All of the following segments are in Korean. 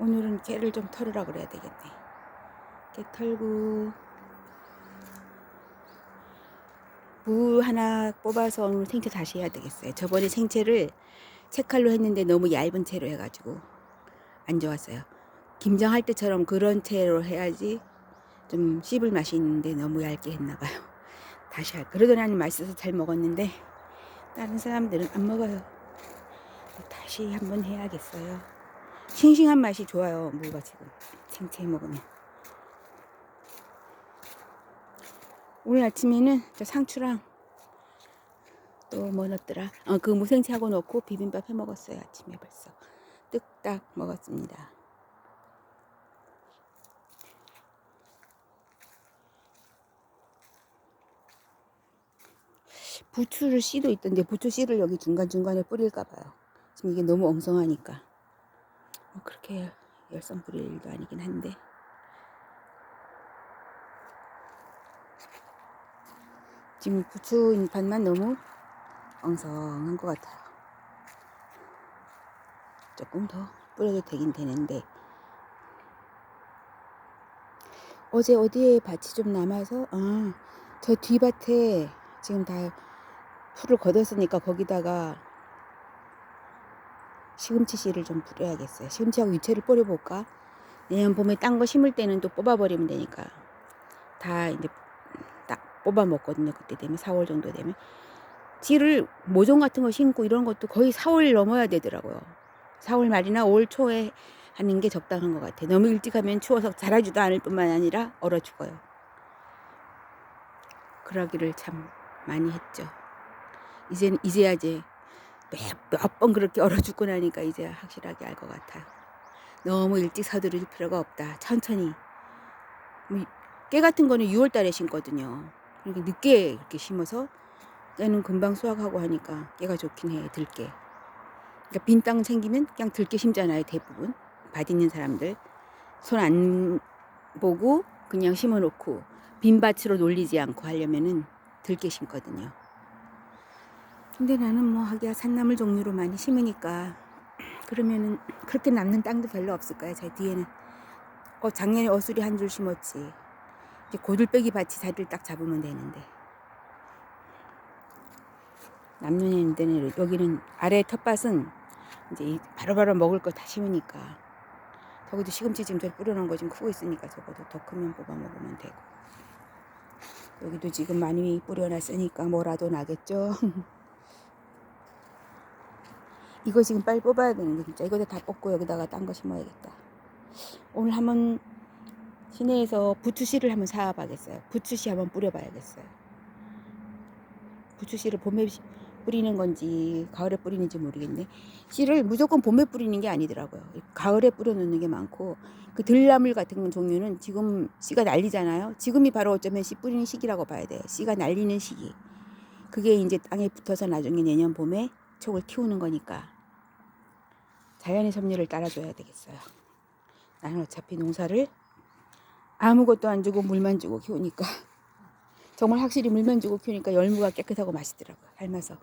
오늘은 깨를 좀 털으라 그래야 되겠네. 깨 털고 무 하나 뽑아서 오늘 생채 다시 해야 되겠어요. 저번에 생채를 채칼로 했는데 너무 얇은 채로 해가지고 안 좋았어요. 김장할 때처럼 그런 채로 해야지 좀 씹을 맛이 있는데 너무 얇게 했나봐요. 다시 할. 그러더니 맛있어서 잘 먹었는데 다른 사람들은 안 먹어요. 다시 한번 해야겠어요. 싱싱한 맛이 좋아요. 무가 지금 생채 먹으면. 오늘 아침에는 저 상추랑 또 뭐 넣었더라? 어, 그 무생채하고 넣고 비빔밥 해 먹었어요. 아침에 벌써 뚝딱 먹었습니다. 부추를 씨도 있던데 부추 씨를 여기 중간중간에 뿌릴까 봐요. 지금 이게 너무 엉성하니까. 뭐 그렇게 열성 부릴 일도 아니긴 한데. 지금 부추 반만 너무 엉성한 것 같아요. 조금 더 뿌려도 되긴 되는데. 어제 어디에 밭이 좀 남아서, 아, 저 뒤밭에 지금 다 풀을 걷었으니까 거기다가 시금치 씨를 좀 뿌려야겠어요. 시금치하고 유채를 뿌려볼까? 내년 봄에 딴 거 심을 때는 또 뽑아버리면 되니까 다 이제 딱 뽑아 먹거든요. 그때 되면 4월 정도 되면 씨를 모종 같은 거 심고 이런 것도 거의 4월 넘어야 되더라고요. 4월 말이나 5월 초에 하는 게 적당한 것 같아요. 너무 일찍 하면 추워서 자라지도 않을 뿐만 아니라 얼어 죽어요. 그러기를 참 많이 했죠. 이제 이제야 이제 몇번 그렇게 얼어 죽고 나니까 이제 확실하게 알 것 같아요. 너무 일찍 서두를 필요가 없다. 천천히. 뭐, 깨 같은 거는 6월 달에 심거든요. 그러니까 늦게 이렇게 심어서 깨는 금방 수확하고 하니까 깨가 좋긴 해, 들깨. 그러니까 빈 땅 생기면 그냥 들깨 심잖아요, 대부분. 밭 있는 사람들. 손 안 보고 그냥 심어 놓고 빈 밭으로 놀리지 않고 하려면은 들깨 심거든요. 근데 나는 뭐 하기야 산나물 종류로 많이 심으니까 그러면은 그렇게 남는 땅도 별로 없을 거야. 제 뒤에는 어 작년에 어수리 한 줄 심었지. 이제 고들빼기 밭이 자리를 딱 잡으면 되는데 남는 데는 여기는 아래 텃밭은 이제 바로 바로 먹을 거 다 심으니까 저기도 시금치 지금 저 뿌려놓은 거 지금 크고 있으니까 적어도 더 크면 뽑아 먹으면 되고 여기도 지금 많이 뿌려놨으니까 뭐라도 나겠죠. 이거 지금 빨리 뽑아야 되는데 진짜 이거 다 뽑고 여기다가 딴 거 심어야겠다. 오늘 한번 시내에서 부추씨를 한번 사와봐야겠어요. 부추씨 한번 뿌려봐야겠어요. 부추씨를 봄에 뿌리는 건지 가을에 뿌리는지 모르겠네. 씨를 무조건 봄에 뿌리는 게 아니더라고요. 가을에 뿌려놓는 게 많고 그 들나물 같은 종류는 지금 씨가 날리잖아요. 지금이 바로 어쩌면 씨 뿌리는 시기라고 봐야 돼요. 씨가 날리는 시기. 그게 이제 땅에 붙어서 나중에 내년 봄에 촉을 키우는 거니까 자연의 섭리를 따라줘야 되겠어요. 나는 어차피 농사를 아무것도 안 주고 물만 주고 키우니까 정말 확실히 물만 주고 키우니까 열무가 깨끗하고 맛있더라고요. 삶아서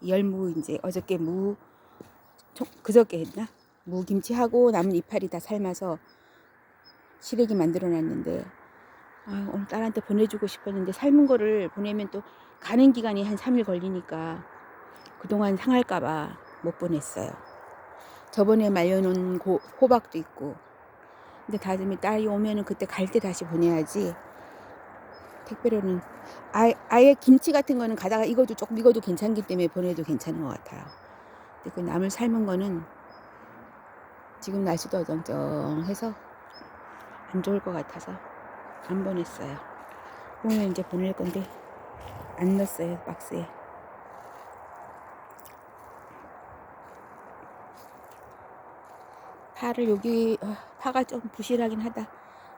이 열무 이제 어저께 무 그저께 했나 무 김치하고 남은 이파리 다 삶아서 시래기 만들어 놨는데 아, 오늘 딸한테 보내주고 싶었는데 삶은 거를 보내면 또 가는 기간이 한 3일 걸리니까 그동안 상할까봐 못 보냈어요. 저번에 말려놓은 고, 호박도 있고. 근데 다듬이 딸이 오면은 그때 갈 때 다시 보내야지. 택배로는 아예, 아예 김치 같은 거는 가다가 이것도 조금 익어도 괜찮기 때문에 보내도 괜찮은 것 같아요. 근데 그 나물 삶은 거는 지금 날씨도 어정쩡해서 안 좋을 것 같아서 안 보냈어요. 오늘 이제 보낼 건데 안 넣었어요 박스에. 파를 여기 어, 파가 좀 부실하긴 하다.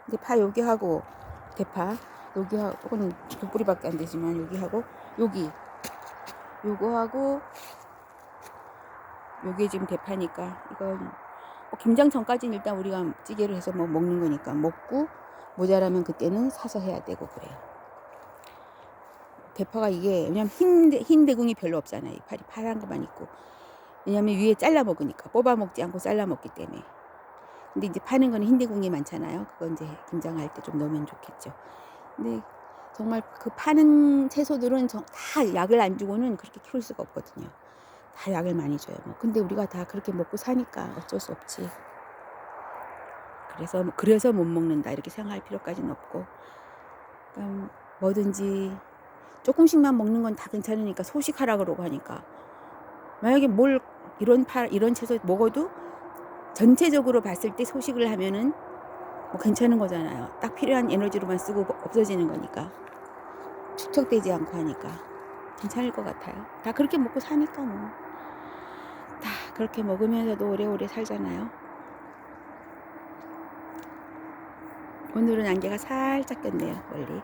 근데 파 여기 하고 대파 여기 하고는 두 뿌리밖에 안 되지만 여기 하고 여기 요거 하고 요게 지금 대파니까 이건 뭐 김장 전까지는 일단 우리가 찌개를 해서 뭐 먹는 거니까 먹고 모자라면 그때는 사서 해야 되고 그래요. 대파가 이게 왜냐면 흰, 흰 대궁이 별로 없잖아요. 이 팔이 파란 것만 있고 왜냐면 위에 잘라 먹으니까 뽑아 먹지 않고 잘라 먹기 때문에 근데 이제 파는 거는 흰대궁이 많잖아요. 그거 이제 김장할 때 좀 넣으면 좋겠죠. 근데 정말 그 파는 채소들은 정- 다 약을 안 주고는 그렇게 키울 수가 없거든요. 다 약을 많이 줘요. 뭐. 근데 우리가 다 그렇게 먹고 사니까 어쩔 수 없지. 그래서 그래서 못 먹는다 이렇게 생각할 필요까지는 없고, 그러니까 뭐든지 조금씩만 먹는 건 다 괜찮으니까 소식하라 그러고 하니까 만약에 뭘 이런 파 이런 채소 먹어도 전체적으로 봤을 때 소식을 하면은 뭐 괜찮은 거잖아요. 딱 필요한 에너지로만 쓰고 없어지는 거니까 축적되지 않고 하니까 괜찮을 것 같아요. 다 그렇게 먹고 사니까 뭐. 다 그렇게 먹으면서도 오래오래 살잖아요. 오늘은 안개가 살짝 꼈네요, 멀리.